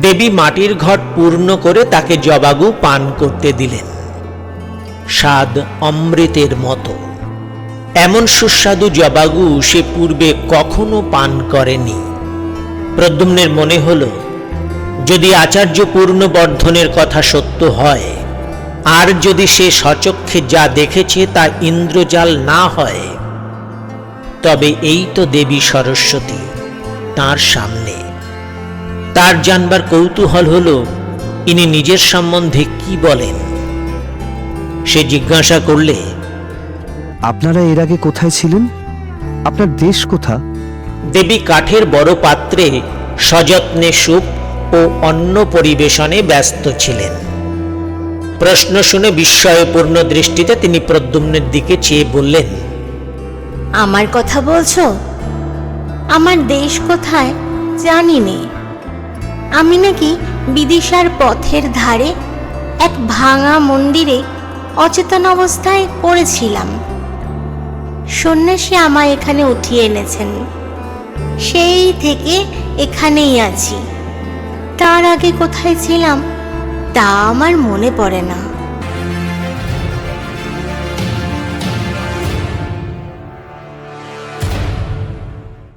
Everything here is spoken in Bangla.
দেবী মাটির ঘট পূর্ণ করে তাকে জবাগু পান করতে দিলেন। স্বাদ অমৃতের মতো। এমন সুস্বাদু জবাগু সে পূর্বে কখনো পান করেনি। প্রদ্যুম্নের মনে হল, যদি আচার্য পূর্ণবর্ধনের কথা সত্য হয়, আর যদি সে সচক্ষে যা দেখেছে তা ইন্দ্রজাল না হয়, তবে এই তো দেবী সরস্বতী তার সামনে। তার জানবার কৌতূহল হল ইনি নিজের সম্বন্ধে কি বলেন? সে জিজ্ঞাসা করলে আপনারা এর আগে কোথায় ছিলেন? আপনার দেশ কোথা দেবী কাঠের বড় পাত্রে সযত্নে সুপ ও অন্ন পরিবেশনে ব্যস্ত ছিলেন। প্রশ্ন শুনে বিস্ময়পূর্ণ দৃষ্টিতে তিনি প্রদ্যুম্নের দিকে চেয়ে বললেন আমার কথা বলছো? আমার দেশ কোথায় জানি নে আমি নাকি বিদিশার পথের ধারে এক ভাঙা মন্দিরে অচেতন অবস্থায় পড়েছিলাম। সন্ন্যাসী আমায় এখানে উঠিয়ে এনেছেন। সেই থেকে এখানেই আছি। তার আগে কোথায় ছিলাম তা আমার মনে পড়ে না।